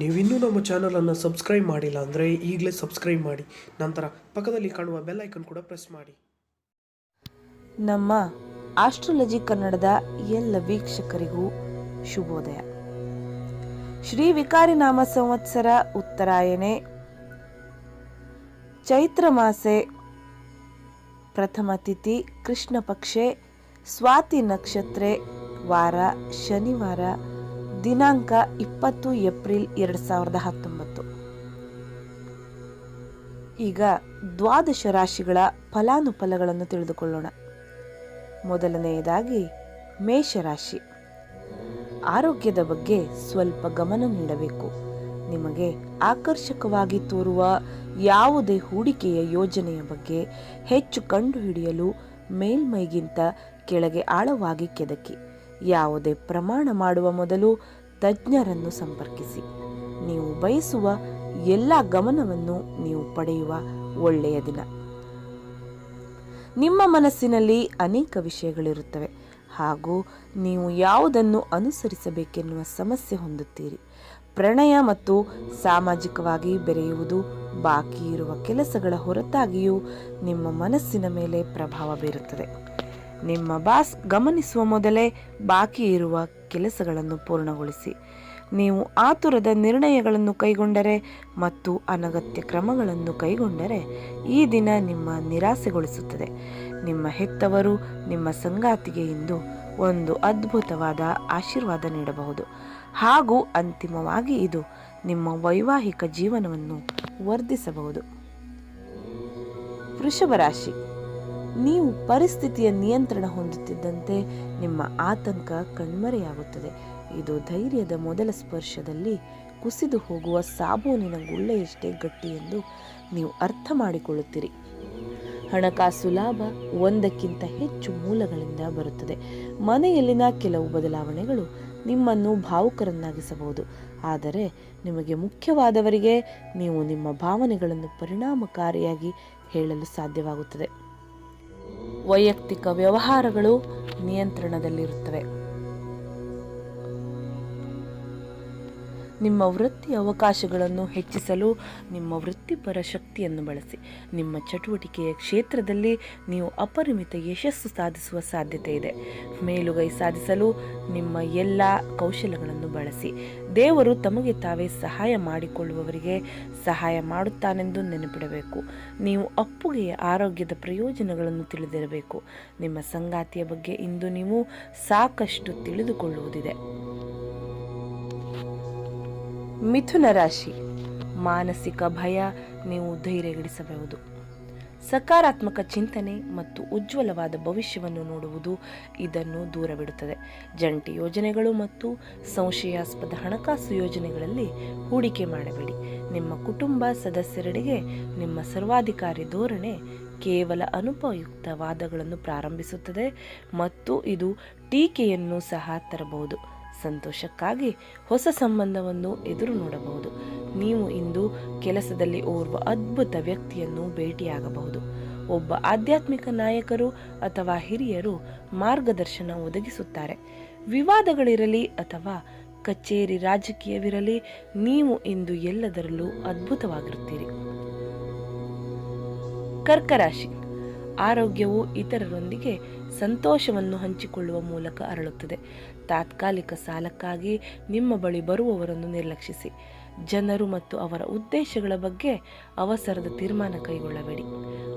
ನೀವಿನ್ನೂ ನಮ್ಮ ಚಾನಲನ್ನು ಸಬ್ಸ್ಕ್ರೈಬ್ ಮಾಡಿಲ್ಲ ಅಂದರೆ ಈಗಲೇ ಸಬ್ಸ್ಕ್ರೈಬ್ ಮಾಡಿ. ನಂತರ ಪಕ್ಕದಲ್ಲಿ ಕಾಣುವ ಬೆಲ್ ಐಕನ್ ಕೂಡ ಪ್ರೆಸ್ ಮಾಡಿ. ನಮ್ಮ ಆಸ್ಟ್ರಾಲಜಿ ಕನ್ನಡದ ಎಲ್ಲ ವೀಕ್ಷಕರಿಗೂ ಶುಭೋದಯ. ಶ್ರೀ ವಿಕಾರಿ ನಾಮ ಸಂವತ್ಸರ ಉತ್ತರಾಯಣೆ, ಚೈತ್ರ ಮಾಸೆ, ಪ್ರಥಮ ತಿಥಿ, ಕೃಷ್ಣ ಪಕ್ಷೆ, ಸ್ವಾತಿ ನಕ್ಷತ್ರೆ, ವಾರ, ಶನಿವಾರ ದಿನಾಂಕ ಇಪ್ಪತ್ತು ಏಪ್ರಿಲ್ ಎರಡು ಸಾವಿರದ ಹತ್ತೊಂಬತ್ತು. ಈಗ ದ್ವಾದಶ ರಾಶಿಗಳ ಫಲಾನುಫಲಗಳನ್ನು ತಿಳಿದುಕೊಳ್ಳೋಣ. ಮೊದಲನೆಯದಾಗಿ ಮೇಷರಾಶಿ ಆರೋಗ್ಯದ ಬಗ್ಗೆ ಸ್ವಲ್ಪ ಗಮನ ನೀಡಬೇಕು. ನಿಮಗೆ ಆಕರ್ಷಕವಾಗಿ ತೋರುವ ಯಾವುದೇ ಹೂಡಿಕೆಯ ಯೋಜನೆಯ ಬಗ್ಗೆ ಹೆಚ್ಚು ಕಂಡುಹಿಡಿಯಲು ಮೇಲ್ಮೈಗಿಂತ ಕೆಳಗೆ ಆಳವಾಗಿ ಕೆದಕಿ. ಯಾವುದೇ ಪ್ರಮಾಣ ಮಾಡುವ ಮೊದಲು ತಜ್ಞರನ್ನು ಸಂಪರ್ಕಿಸಿ. ನೀವು ಬಯಸುವ ಎಲ್ಲ ಗಮನವನ್ನು ನೀವು ಪಡೆಯುವ ಒಳ್ಳೆಯ ದಿನ. ನಿಮ್ಮ ಮನಸ್ಸಿನಲ್ಲಿ ಅನೇಕ ವಿಷಯಗಳಿರುತ್ತವೆ. ಹಾಗೂ ನೀವು ಯಾವುದನ್ನು ಅನುಸರಿಸಬೇಕೆನ್ನುವ ಸಮಸ್ಯೆ ಹೊಂದುತ್ತೀರಿ. ಪ್ರಣಯ ಮತ್ತು ಸಾಮಾಜಿಕವಾಗಿ ಬೆರೆಯುವುದು ಬಾಕಿ ಇರುವ ಕೆಲಸಗಳ ಹೊರತಾಗಿಯೂ ನಿಮ್ಮ ಮನಸ್ಸಿನ ಮೇಲೆ ಪ್ರಭಾವ ಬೀರುತ್ತದೆ. ನಿಮ್ಮ ಬಾಸ್ ಗಮನಿಸುವ ಮೊದಲೇ ಬಾಕಿ ಇರುವ ಕೆಲಸಗಳನ್ನು ಪೂರ್ಣಗೊಳಿಸಿ. ನೀವು ಆತುರದ ನಿರ್ಣಯಗಳನ್ನು ಕೈಗೊಂಡರೆ ಮತ್ತು ಅನಗತ್ಯ ಕ್ರಮಗಳನ್ನು ಕೈಗೊಂಡರೆ ಈ ದಿನ ನಿಮ್ಮ ನಿರಾಸೆಗೊಳಿಸುತ್ತದೆ. ನಿಮ್ಮ ಹೆತ್ತವರು ನಿಮ್ಮ ಸಂಗಾತಿಗೆ ಇಂದು ಒಂದು ಅದ್ಭುತವಾದ ಆಶೀರ್ವಾದ ನೀಡಬಹುದು. ಹಾಗೂ ಅಂತಿಮವಾಗಿ ಇದು ನಿಮ್ಮ ವೈವಾಹಿಕ ಜೀವನವನ್ನು ವರ್ಧಿಸಬಹುದು. ವೃಷಭ ರಾಶಿ. ನೀವು ಪರಿಸ್ಥಿತಿಯ ನಿಯಂತ್ರಣ ಹೊಂದುತ್ತಿದ್ದಂತೆ ನಿಮ್ಮ ಆತಂಕ ಕಣ್ಮರೆಯಾಗುತ್ತದೆ. ಇದು ಧೈರ್ಯದ ಮೊದಲ ಸ್ಪರ್ಶದಲ್ಲಿ ಕುಸಿದು ಹೋಗುವ ಸಾಬೂನಿನ ಗುಳ್ಳೆಯಷ್ಟೇ ಗಟ್ಟಿ ಎಂದು ನೀವು ಅರ್ಥ ಮಾಡಿಕೊಳ್ಳುತ್ತೀರಿ. ಹಣಕಾಸು ಲಾಭ ಒಂದಕ್ಕಿಂತ ಹೆಚ್ಚು ಮೂಲಗಳಿಂದ ಬರುತ್ತದೆ. ಮನೆಯಲ್ಲಿನ ಕೆಲವು ಬದಲಾವಣೆಗಳು ನಿಮ್ಮನ್ನು ಭಾವುಕರನ್ನಾಗಿಸಬಹುದು. ಆದರೆ ನಿಮಗೆ ಮುಖ್ಯವಾದವರಿಗೆ ನೀವು ನಿಮ್ಮ ಭಾವನೆಗಳನ್ನು ಪರಿಣಾಮಕಾರಿಯಾಗಿ ಹೇಳಲು ಸಾಧ್ಯವಾಗುತ್ತದೆ. ವೈಯಕ್ತಿಕ ವ್ಯವಹಾರಗಳು ನಿಯಂತ್ರಣದಲ್ಲಿರುತ್ತವೆ. ನಿಮ್ಮ ವೃತ್ತಿ ಅವಕಾಶಗಳನ್ನು ಹೆಚ್ಚಿಸಲು, ನಿಮ್ಮ ವೃತ್ತಿಪರ ಶಕ್ತಿಯನ್ನು ಬಳಸಿ. ನಿಮ್ಮ ಚಟುವಟಿಕೆಯ ಕ್ಷೇತ್ರದಲ್ಲಿ ನೀವು ಅಪರಿಮಿತ ಯಶಸ್ಸು ಸಾಧಿಸುವ ಸಾಧ್ಯತೆ ಇದೆ. ಮೇಲುಗೈ ಸಾಧಿಸಲು ನಿಮ್ಮ ಎಲ್ಲ ಕೌಶಲಗಳನ್ನು ಬಳಸಿ. ದೇವರು ತಮಗೆ ತಾವೇ ಸಹಾಯ ಮಾಡಿಕೊಳ್ಳುವವರಿಗೆ ಸಹಾಯ ಮಾಡುತ್ತಾನೆಂದು ನೆನಪಿಡಬೇಕು. ನೀವು ಅಪ್ಪುಗೆಯ ಆರೋಗ್ಯದ ಪ್ರಯೋಜನಗಳನ್ನು ತಿಳಿದಿರಬೇಕು. ನಿಮ್ಮ ಸಂಗಾತಿಯ ಬಗ್ಗೆ ಇಂದು ನೀವು ಸಾಕಷ್ಟು ತಿಳಿದುಕೊಳ್ಳುವುದಿದೆ. ಮಿಥುನ ರಾಶಿ. ಮಾನಸಿಕ ಭಯ ನೀವು ಧೈರ್ಯಗೆಡಿಸಬಹುದು. ಸಕಾರಾತ್ಮಕ ಚಿಂತನೆ ಮತ್ತು ಉಜ್ವಲವಾದ ಭವಿಷ್ಯವನ್ನು ನೋಡುವುದು ಇದನ್ನು ದೂರವಿಡುತ್ತದೆ. ಜಂಟಿ ಯೋಜನೆಗಳು ಮತ್ತು ಸಂಶಯಾಸ್ಪದ ಹಣಕಾಸು ಯೋಜನೆಗಳಲ್ಲಿ ಹೂಡಿಕೆ ಮಾಡಬೇಡಿ. ನಿಮ್ಮ ಕುಟುಂಬ ಸದಸ್ಯರೆಡೆಗೆ ನಿಮ್ಮ ಸರ್ವಾಧಿಕಾರಿ ಧೋರಣೆ ಕೇವಲ ಅನುಪಯುಕ್ತ ವಾದಗಳನ್ನು ಪ್ರಾರಂಭಿಸುತ್ತದೆ ಮತ್ತು ಇದು ಟೀಕೆಯನ್ನು ಸಹ ತರಬಹುದು. ಸಂತೋಷಕ್ಕಾಗಿ ಹೊಸ ಸಂಬಂಧವನ್ನು ಎದುರು ನೋಡಬಹುದು. ನೀವು ಇಂದು ಕೆಲಸದಲ್ಲಿ ಓರ್ವ ಅದ್ಭುತ ವ್ಯಕ್ತಿಯನ್ನು ಭೇಟಿಯಾಗಬಹುದು. ಒಬ್ಬ ಆಧ್ಯಾತ್ಮಿಕ ನಾಯಕರು ಅಥವಾ ಹಿರಿಯರು ಮಾರ್ಗದರ್ಶನ ಒದಗಿಸುತ್ತಾರೆ. ವಿವಾದಗಳಿರಲಿ ಅಥವಾ ಕಚೇರಿ ರಾಜಕೀಯವಿರಲಿ, ನೀವು ಇಂದು ಎಲ್ಲದರಲ್ಲೂ ಅದ್ಭುತವಾಗಿರುತ್ತೀರಿ. ಕರ್ಕರಾಶಿ. ಆರೋಗ್ಯವು ಇತರರೊಂದಿಗೆ ಸಂತೋಷವನ್ನು ಹಂಚಿಕೊಳ್ಳುವ ಮೂಲಕ ಅರಳುತ್ತದೆ. ತಾತ್ಕಾಲಿಕ ಸಾಲಕ್ಕಾಗಿ ನಿಮ್ಮ ಬಳಿ ಬರುವವರನ್ನು ನಿರ್ಲಕ್ಷಿಸಿ. ಜನರು ಮತ್ತು ಅವರ ಉದ್ದೇಶಗಳ ಬಗ್ಗೆ ಅವಸರದ ತೀರ್ಮಾನ ಕೈಗೊಳ್ಳಬೇಡಿ.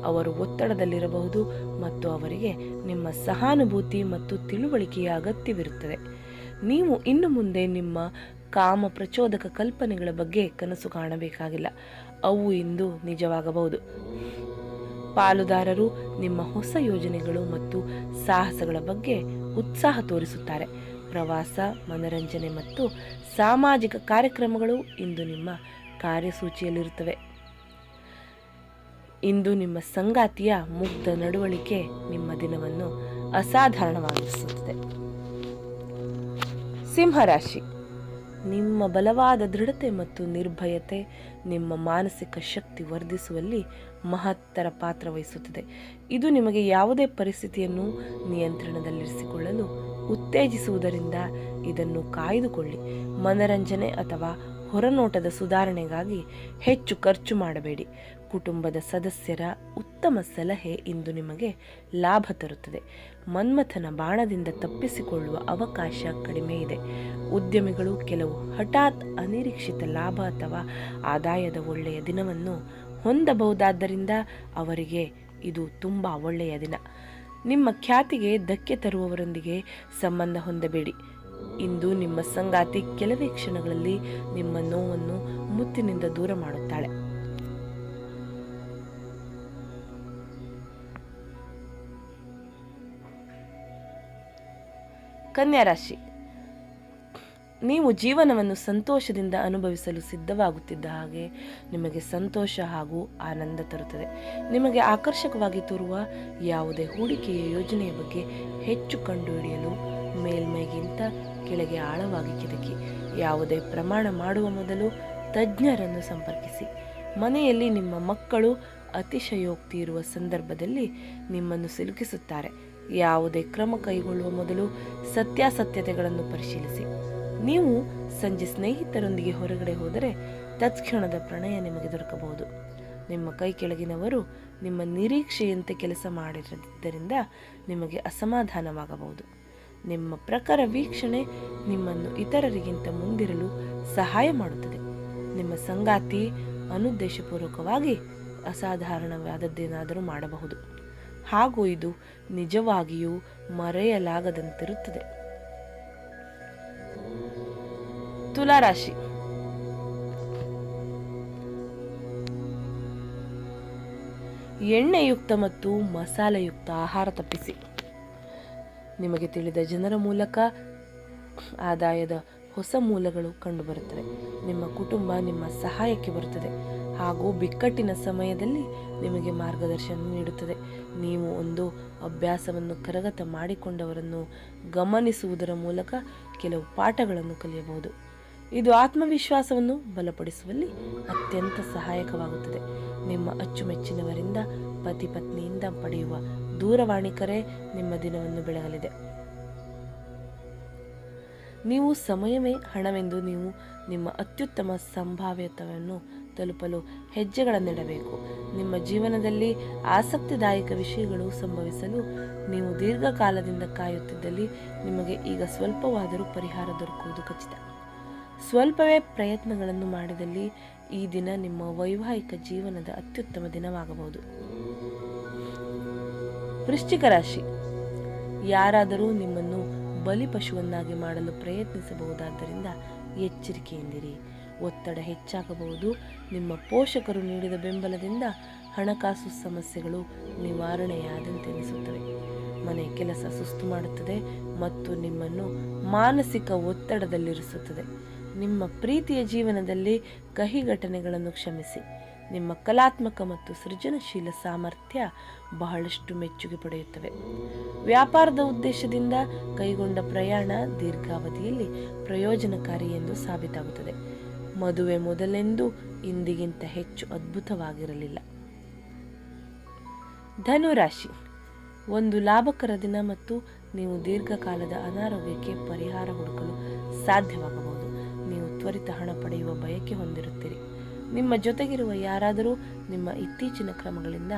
ಅವರು ಒತ್ತಡದಲ್ಲಿರಬಹುದು ಮತ್ತು ಅವರಿಗೆ ನಿಮ್ಮ ಸಹಾನುಭೂತಿ ಮತ್ತು ತಿಳುವಳಿಕೆಯ ಅಗತ್ಯವಿರುತ್ತದೆ. ನೀವು ಇನ್ನು ಮುಂದೆ ನಿಮ್ಮ ಕಾಮ ಪ್ರಚೋದಕ ಕಲ್ಪನೆಗಳ ಬಗ್ಗೆ ಕನಸು ಕಾಣಬೇಕಾಗಿಲ್ಲ. ಅವು ಇಂದು ನಿಜವಾಗಬಹುದು. ಪಾಲುದಾರರು ನಿಮ್ಮ ಹೊಸ ಯೋಜನೆಗಳು ಮತ್ತು ಸಾಹಸಗಳ ಬಗ್ಗೆ ಉತ್ಸಾಹ ತೋರಿಸುತ್ತಾರೆ. ಪ್ರವಾಸ, ಮನರಂಜನೆ ಮತ್ತು ಸಾಮಾಜಿಕ ಕಾರ್ಯಕ್ರಮಗಳು ಇಂದು ನಿಮ್ಮ ಕಾರ್ಯಸೂಚಿಯಲ್ಲಿರುತ್ತವೆ. ಇಂದು ನಿಮ್ಮ ಸಂಗಾತಿಯ ಮುಗ್ಧ ನಡವಳಿಕೆ ನಿಮ್ಮ ದಿನವನ್ನು ಅಸಾಧಾರಣವಾಗಿಸುತ್ತದೆ. ಸಿಂಹರಾಶಿ ನಿಮ್ಮ ಬಲವಾದ ದೃಢತೆ ಮತ್ತು ನಿರ್ಭಯತೆ ನಿಮ್ಮ ಮಾನಸಿಕ ಶಕ್ತಿ ವರ್ಧಿಸುವಲ್ಲಿ ಮಹತ್ತರ ಪಾತ್ರ ವಹಿಸುತ್ತದೆ. ಇದು ನಿಮಗೆ ಯಾವುದೇ ಪರಿಸ್ಥಿತಿಯನ್ನು ನಿಯಂತ್ರಣದಲ್ಲಿರಿಸಿಕೊಳ್ಳಲು ಉತ್ತೇಜಿಸುವುದರಿಂದ ಇದನ್ನು ಕಾಯ್ದುಕೊಳ್ಳಿ. ಮನರಂಜನೆ ಅಥವಾ ಹೊರನೋಟದ ಸುಧಾರಣೆಗಾಗಿ ಹೆಚ್ಚು ಖರ್ಚು ಮಾಡಬೇಡಿ. ಕುಟುಂಬದ ಸದಸ್ಯರ ಉತ್ತಮ ಸಲಹೆ ಇಂದು ನಿಮಗೆ ಲಾಭ ತರುತ್ತದೆ. ಮನ್ಮಥನ ಬಾಣದಿಂದ ತಪ್ಪಿಸಿಕೊಳ್ಳುವ ಅವಕಾಶ ಕಡಿಮೆ ಇದೆ. ಉದ್ಯಮಿಗಳು ಕೆಲವು ಹಠಾತ್ ಅನಿರೀಕ್ಷಿತ ಲಾಭ ಅಥವಾ ಆದಾಯದ ಒಳ್ಳೆಯ ದಿನವನ್ನು ಹೊಂದಬಹುದಾದ್ದರಿಂದ ಅವರಿಗೆ ಇದು ತುಂಬ ಒಳ್ಳೆಯ ದಿನ. ನಿಮ್ಮ ಖ್ಯಾತಿಗೆ ಧಕ್ಕೆ ತರುವವರೊಂದಿಗೆ ಸಂಬಂಧ ಹೊಂದಬೇಡಿ. ಇಂದು ನಿಮ್ಮ ಸಂಗಾತಿ ಕೆಲವೇ ಕ್ಷಣಗಳಲ್ಲಿ ನಿಮ್ಮ ನೋವನ್ನು ಮುತ್ತಿನಿಂದ ದೂರ ಮಾಡುತ್ತಾಳೆ. ಕನ್ಯಾ ರಾಶಿ. ನೀವು ಜೀವನವನ್ನು ಸಂತೋಷದಿಂದ ಅನುಭವಿಸಲು ಸಿದ್ಧವಾಗುತ್ತಿದ್ದ ಹಾಗೆ ನಿಮಗೆ ಸಂತೋಷ ಹಾಗೂ ಆನಂದ ತರುತ್ತದೆ. ನಿಮಗೆ ಆಕರ್ಷಕವಾಗಿ ತೋರುವ ಯಾವುದೇ ಹೂಡಿಕೆಯ ಯೋಜನೆಯ ಬಗ್ಗೆ ಹೆಚ್ಚು ಕಂಡುಹಿಡಿಯಲು ಮೇಲ್ಮೈಗಿಂತ ಕೆಳಗೆ ಆಳವಾಗಿ ಕಿದಕಿ ಯಾವುದೇ ಪ್ರಮಾಣ ಮಾಡುವ ಮೊದಲು ತಜ್ಞರನ್ನು ಸಂಪರ್ಕಿಸಿ. ಮನೆಯಲ್ಲಿ ನಿಮ್ಮ ಮಕ್ಕಳು ಅತಿಶಯೋಕ್ತಿ ಇರುವ ಸಂದರ್ಭದಲ್ಲಿ ನಿಮ್ಮನ್ನು ಸಿಲುಕಿಸುತ್ತಾರೆ. ಯಾವುದೇ ಕ್ರಮ ಕೈಗೊಳ್ಳುವ ಮೊದಲು ಸತ್ಯಾಸತ್ಯತೆಗಳನ್ನು ಪರಿಶೀಲಿಸಿ. ನೀವು ಸಂಜೆ ಸ್ನೇಹಿತರೊಂದಿಗೆ ಹೊರಗಡೆ ಹೋದರೆ ತತ್ಕ್ಷಣದ ಪ್ರಣಯ ನಿಮಗೆ ದೊರಕಬಹುದು. ನಿಮ್ಮ ಕೈ ಕೆಳಗಿನವರು ನಿಮ್ಮ ನಿರೀಕ್ಷೆಯಂತೆ ಕೆಲಸ ಮಾಡಿರದಿದ್ದರಿಂದ ನಿಮಗೆ ಅಸಮಾಧಾನವಾಗಬಹುದು. ನಿಮ್ಮ ಪ್ರಕಾರ ವೀಕ್ಷಣೆ ನಿಮ್ಮನ್ನು ಇತರರಿಗಿಂತ ಮುಂದಿರಲು ಸಹಾಯ ಮಾಡುತ್ತದೆ. ನಿಮ್ಮ ಸಂಗಾತಿ ಅನುದ್ದೇಶಪೂರ್ವಕವಾಗಿ ಅಸಾಧಾರಣವಾದದ್ದೇನಾದರೂ ಮಾಡಬಹುದು. ಹಾಗೂ ಇದು ನಿಜವಾಗಿಯೂ ಮರೆಯಲಾಗದಂತಿರುತ್ತದೆ. ತುಲಾರಾಶಿ. ಎಣ್ಣೆಯುಕ್ತ ಮತ್ತು ಮಸಾಲೆಯುಕ್ತ ಆಹಾರ ತಪ್ಪಿಸಿ. ನಿಮಗೆ ತಿಳಿದ ಜನರ ಮೂಲಕ ಆದಾಯದ ಹೊಸ ಮೂಲಗಳು ಕಂಡುಬರುತ್ತವೆ. ನಿಮ್ಮ ಕುಟುಂಬ ನಿಮ್ಮ ಸಹಾಯಕ್ಕೆ ಬರುತ್ತದೆ. ಹಾಗೂ ಬಿಕ್ಕಟ್ಟಿನ ಸಮಯದಲ್ಲಿ ನಿಮಗೆ ಮಾರ್ಗದರ್ಶನ ನೀಡುತ್ತದೆ. ನೀವು ಒಂದು ಅಭ್ಯಾಸವನ್ನು ಕರಗತ ಮಾಡಿಕೊಂಡವರನ್ನು ಗಮನಿಸುವುದರ ಮೂಲಕ ಕೆಲವು ಪಾಠಗಳನ್ನು ಕಲಿಯಬಹುದು. ಇದು ಆತ್ಮವಿಶ್ವಾಸವನ್ನು ಬಲಪಡಿಸುವಲ್ಲಿ ಅತ್ಯಂತ ಸಹಾಯಕವಾಗುತ್ತದೆ. ನಿಮ್ಮ ಅಚ್ಚುಮೆಚ್ಚಿನವರಿಂದ ಪತಿ ಪತ್ನಿಯಿಂದ ಪಡೆಯುವ ದೂರವಾಣಿ ಕರೆ ನಿಮ್ಮ ದಿನವನ್ನು ಬೆಳಗಲಿದೆ. ನೀವು ಸಮಯವೇ ಹಣವೆಂದು ನೀವು ನಿಮ್ಮ ಅತ್ಯುತ್ತಮ ಸಂಭಾವ್ಯತೆಯನ್ನು ತಲುಪಲು ಹೆಜ್ಜೆಗಳನ್ನಿಡಬೇಕು. ನಿಮ್ಮ ಜೀವನದಲ್ಲಿ ಆಸಕ್ತಿದಾಯಕ ವಿಷಯಗಳು ಸಂಭವಿಸಲು ನೀವು ದೀರ್ಘಕಾಲದಿಂದ ಕಾಯುತ್ತಿದ್ದಲ್ಲಿ ನಿಮಗೆ ಈಗ ಸ್ವಲ್ಪವಾದರೂ ಪರಿಹಾರ ದೊರಕುವುದು ಖಚಿತ. ಸ್ವಲ್ಪವೇ ಪ್ರಯತ್ನಗಳನ್ನು ಮಾಡಿದಲ್ಲಿ ಈ ದಿನ ನಿಮ್ಮ ವೈವಾಹಿಕ ಜೀವನದ ಅತ್ಯುತ್ತಮ ದಿನವಾಗಬಹುದು. ವೃಶ್ಚಿಕ ರಾಶಿ. ಯಾರಾದರೂ ನಿಮ್ಮನ್ನು ಬಲಿಪಶುವನ್ನಾಗಿ ಮಾಡಲು ಪ್ರಯತ್ನಿಸಬಹುದಾದ್ದರಿಂದ ಎಚ್ಚರಿಕೆಯಿಂದಿರಿ. ಒತ್ತಡ ಹೆಚ್ಚಾಗಬಹುದು. ನಿಮ್ಮ ಪೋಷಕರು ನೀಡಿದ ಬೆಂಬಲದಿಂದ ಹಣಕಾಸು ಸಮಸ್ಯೆಗಳು ನಿವಾರಣೆಯಾದಂತೆ ಅನಿಸುತ್ತವೆ ಮನೆ ಕೆಲಸ ಸುಸ್ತು ಮಾಡುತ್ತದೆ ಮತ್ತು ನಿಮ್ಮನ್ನು ಮಾನಸಿಕ ಒತ್ತಡದಲ್ಲಿರಿಸುತ್ತದೆ. ನಿಮ್ಮ ಪ್ರೀತಿಯ ಜೀವನದಲ್ಲಿ ಕಹಿ ಘಟನೆಗಳನ್ನು ಕ್ಷಮಿಸಿ. ನಿಮ್ಮ ಕಲಾತ್ಮಕ ಮತ್ತು ಸೃಜನಶೀಲ ಸಾಮರ್ಥ್ಯ ಬಹಳಷ್ಟು ಮೆಚ್ಚುಗೆ ಪಡೆಯುತ್ತವೆ. ವ್ಯಾಪಾರದ ಉದ್ದೇಶದಿಂದ ಕೈಗೊಂಡ ಪ್ರಯಾಣ ದೀರ್ಘಾವಧಿಯಲ್ಲಿ ಪ್ರಯೋಜನಕಾರಿ ಎಂದು ಸಾಬೀತಾಗುತ್ತದೆ. ಮದುವೆ ಮೊದಲೆಂದು ಇಂದಿಗಿಂತ ಹೆಚ್ಚು ಅದ್ಭುತವಾಗಿರಲಿಲ್ಲ. ಧನುರಾಶಿ. ಒಂದು ಲಾಭಕರ ದಿನ ಮತ್ತು ನೀವು ದೀರ್ಘಕಾಲದ ಅನಾರೋಗ್ಯಕ್ಕೆ ಪರಿಹಾರ ಹುಡುಕಲು ಸಾಧ್ಯವಾಗಬಹುದು. ತ್ವರಿತ ಹಣ ಪಡೆಯುವ ಬಯಕೆ ಹೊಂದಿರುತ್ತೀರಿ. ನಿಮ್ಮ ಜೊತೆಗಿರುವ ಯಾರಾದರೂ ನಿಮ್ಮ ಇತ್ತೀಚಿನ ಕ್ರಮಗಳಿಂದ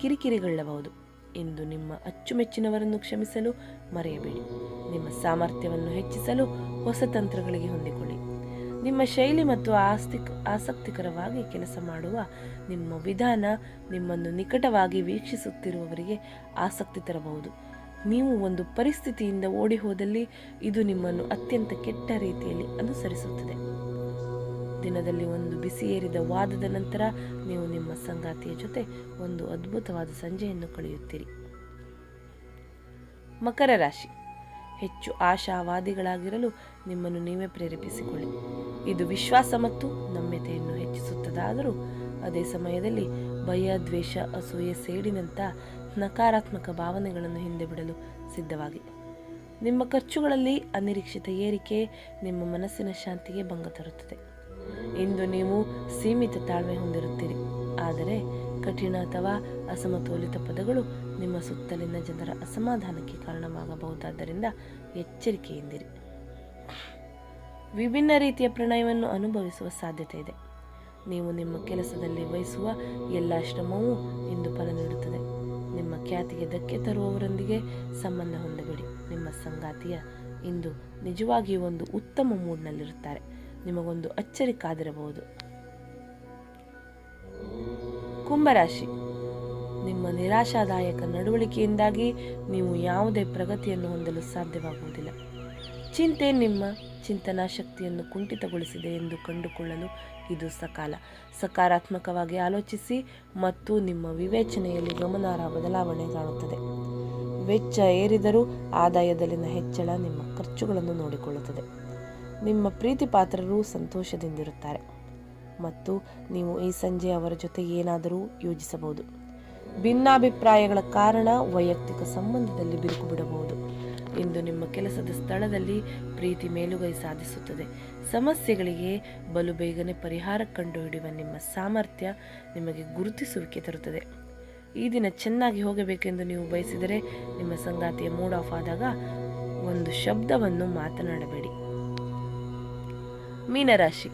ಕಿರಿಕಿರಿಗೊಳ್ಳಬಹುದು ಇಂದು ನಿಮ್ಮ ಅಚ್ಚುಮೆಚ್ಚಿನವರನ್ನು ಕ್ಷಮಿಸಲು ಮರೆಯಬೇಡಿ. ನಿಮ್ಮ ಸಾಮರ್ಥ್ಯವನ್ನು ಹೆಚ್ಚಿಸಲು ಹೊಸ ತಂತ್ರಗಳಿಗೆ ಹೊಂದಿಕೊಳ್ಳಿ. ನಿಮ್ಮ ಶೈಲಿ ಮತ್ತು ಆಸ್ತಿ ಆಸಕ್ತಿಕರವಾಗಿ ಕೆಲಸ ಮಾಡುವ ನಿಮ್ಮ ವಿಧಾನ ನಿಮ್ಮನ್ನು ನಿಕಟವಾಗಿ ವೀಕ್ಷಿಸುತ್ತಿರುವವರಿಗೆ ಆಸಕ್ತಿ ತರಬಹುದು. ನೀವು ಒಂದು ಪರಿಸ್ಥಿತಿಯಿಂದ ಓಡಿ ಹೋದಲ್ಲಿ ಇದು ನಿಮ್ಮನ್ನು ಅತ್ಯಂತ ಕೆಟ್ಟ ರೀತಿಯಲ್ಲಿ ಅನುಸರಿಸುತ್ತದೆ. ದಿನದಲ್ಲಿ ಒಂದು ಬಿಸಿಯೇರಿದ ವಾದದ ನಂತರ ನೀವು ನಿಮ್ಮ ಸಂಗಾತಿಯ ಜೊತೆ ಒಂದು ಅದ್ಭುತವಾದ ಸಂಜೆಯನ್ನು ಕಳೆಯುತ್ತೀರಿ. ಮಕರ ರಾಶಿ. ಹೆಚ್ಚು ಆಶಾವಾದಿಗಳಾಗಿರಲು ನಿಮ್ಮನ್ನು ನೀವೇ ಪ್ರೇರೇಪಿಸಿಕೊಳ್ಳಿ. ಇದು ವಿಶ್ವಾಸ ಮತ್ತು ನಮ್ಯತೆಯನ್ನು ಹೆಚ್ಚಿಸುತ್ತದಾದರೂ, ಅದೇ ಸಮಯದಲ್ಲಿ ಭಯ, ದ್ವೇಷ, ಅಸೂಯೆ ಸೇಡಿನಂಥ ನಕಾರಾತ್ಮಕ ಭಾವನೆಗಳನ್ನು ಹಿಂದೆ ಬಿಡಲು ಸಿದ್ಧವಾಗಿ. ನಿಮ್ಮ ಖರ್ಚುಗಳಲ್ಲಿ ಅನಿರೀಕ್ಷಿತ ಏರಿಕೆ ನಿಮ್ಮ ಮನಸ್ಸಿನ ಶಾಂತಿಗೆ ಭಂಗ ತರುತ್ತದೆ. ಇಂದು ನೀವು ಸೀಮಿತ ತಾಳ್ಮೆ ಹೊಂದಿರುತ್ತೀರಿ. ಆದರೆ ಕಠಿಣ ಅಥವಾ ಅಸಮತೋಲಿತ ಪದಗಳು ನಿಮ್ಮ ಸುತ್ತಲಿನ ಜನರ ಅಸಮಾಧಾನಕ್ಕೆ ಕಾರಣವಾಗಬಹುದಾದ್ದರಿಂದ ಎಚ್ಚರಿಕೆಯಿಂದಿರಿ. ವಿಭಿನ್ನ ರೀತಿಯ ಪ್ರಣಯವನ್ನು ಅನುಭವಿಸುವ ಸಾಧ್ಯತೆ ಇದೆ. ನೀವು ನಿಮ್ಮ ಕೆಲಸದಲ್ಲಿ ವಹಿಸುವ ಎಲ್ಲ ಶ್ರಮವೂ ಇಂದು ಫಲ ನೀಡುತ್ತದೆ. ಖ್ಯಾತಿಗೆ ಧಕ್ಕೆ ತರುವವರೊಂದಿಗೆ ಸಂಬಂಧ ಹೊಂದಬೇಡಿ. ನಿಮ್ಮ ಸಂಗಾತಿಯ ಇಂದು ನಿಜವಾಗಿಯೂ ಒಂದು ಉತ್ತಮ ಮೂಡ್ನಲ್ಲಿರುತ್ತಾರೆ. ನಿಮಗೊಂದು ಅಚ್ಚರಿ ಕಾದಿರಬಹುದು ಕುಂಭರಾಶಿ. ನಿಮ್ಮ ನಿರಾಶಾದಾಯಕ ನಡವಳಿಕೆಯಿಂದಾಗಿ ನೀವು ಯಾವುದೇ ಪ್ರಗತಿಯನ್ನು ಹೊಂದಲು ಸಾಧ್ಯವಾಗುವುದಿಲ್ಲ. ಚಿಂತೆ ನಿಮ್ಮ ಚಿಂತನಾ ಶಕ್ತಿಯನ್ನು ಕುಂಠಿತಗೊಳಿಸಿದೆ ಎಂದು ಕಂಡುಕೊಳ್ಳಲು ಇದು ಸಕಾಲ. ಸಕಾರಾತ್ಮಕವಾಗಿ ಆಲೋಚಿಸಿ ಮತ್ತು ನಿಮ್ಮ ವಿವೇಚನೆಯಲ್ಲಿ ಗಮನಾರ್ಹ ಬದಲಾವಣೆ ಕಾಣುತ್ತದೆ. ವೆಚ್ಚ ಏರಿದರೂ ಆದಾಯದಲ್ಲಿನ ಹೆಚ್ಚಳ ನಿಮ್ಮ ಖರ್ಚುಗಳನ್ನು ನೋಡಿಕೊಳ್ಳುತ್ತದೆ. ನಿಮ್ಮ ಪ್ರೀತಿ ಪಾತ್ರರು ಸಂತೋಷದಿಂದಿರುತ್ತಾರೆ. ಮತ್ತು ನೀವು ಈ ಸಂಜೆ ಅವರ ಜೊತೆ ಏನಾದರೂ ಯೋಜಿಸಬಹುದು. ಭಿನ್ನಾಭಿಪ್ರಾಯಗಳ ಕಾರಣ ವೈಯಕ್ತಿಕ ಸಂಬಂಧದಲ್ಲಿ ಬಿರುಕು ಬಿಡಬಹುದು. ಇಂದು ನಿಮ್ಮ ಕೆಲಸದ ಸ್ಥಳದಲ್ಲಿ ಪ್ರೀತಿ ಮೇಲುಗೈ ಸಾಧಿಸುತ್ತದೆ. ಸಮಸ್ಯೆಗಳಿಗೆ ಬಲು ಬೇಗನೆ ಪರಿಹಾರ ಕಂಡುಹಿಡಿಯುವ ನಿಮ್ಮ ಸಾಮರ್ಥ್ಯ ನಿಮಗೆ ಗುರುತಿಸುವಿಕೆ ತರುತ್ತದೆ. ಈ ದಿನ ಚೆನ್ನಾಗಿ ಹೋಗಬೇಕೆಂದು ನೀವು ಬಯಸಿದರೆ ನಿಮ್ಮ ಸಂಗಾತಿಯ ಮೂಡ್ ಆಫ್ ಆದಾಗ ಒಂದು ಶಬ್ದವನ್ನು ಮಾತನಾಡಬೇಡಿ. ಮೀನರಾಶಿ.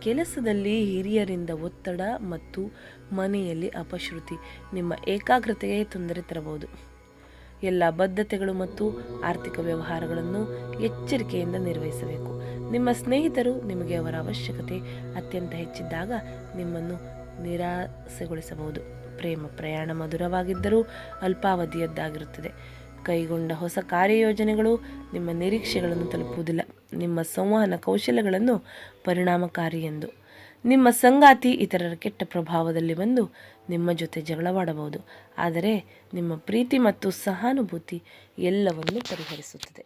ಕೆಲಸದಲ್ಲಿ ಹಿರಿಯರಿಂದ ಒತ್ತಡ ಮತ್ತು ಮನೆಯಲ್ಲಿ ಅಪಶ್ರುತಿ ನಿಮ್ಮ ಏಕಾಗ್ರತೆಗೆ ತೊಂದರೆ ತರಬಹುದು. ಎಲ್ಲ ಬದ್ಧತೆಗಳು ಮತ್ತು ಆರ್ಥಿಕ ವ್ಯವಹಾರಗಳನ್ನು ಎಚ್ಚರಿಕೆಯಿಂದ ನಿರ್ವಹಿಸಬೇಕು. ನಿಮ್ಮ ಸ್ನೇಹಿತರು ನಿಮಗೆ ಅವರ ಅವಶ್ಯಕತೆ ಅತ್ಯಂತ ಹೆಚ್ಚಿದ್ದಾಗ ನಿಮ್ಮನ್ನು ನಿರಾಸೆಗೊಳಿಸಬಹುದು. ಪ್ರೇಮ ಪ್ರಯಾಣ ಮಧುರವಾಗಿದ್ದರೂ ಅಲ್ಪಾವಧಿಯದ್ದಾಗಿರುತ್ತದೆ. ಕೈಗೊಂಡ ಹೊಸ ಕಾರ್ಯಯೋಜನೆಗಳು ನಿಮ್ಮ ನಿರೀಕ್ಷೆಗಳನ್ನು ತಲುಪುವುದಿಲ್ಲ. ನಿಮ್ಮ ಸಂವಹನ ಕೌಶಲ್ಯಗಳನ್ನು ಪರಿಣಾಮಕಾರಿ ಎಂದು ನಿಮ್ಮ ಸಂಗಾತಿ ಇತರರ ಕೆಟ್ಟ ಪ್ರಭಾವದಲ್ಲಿ ಬಂದು ನಿಮ್ಮ ಜೊತೆ ಜಗಳವಾಡಬಹುದು. ಆದರೆ ನಿಮ್ಮ ಪ್ರೀತಿ ಮತ್ತು ಸಹಾನುಭೂತಿ ಎಲ್ಲವನ್ನು ಪರಿಹರಿಸುತ್ತದೆ.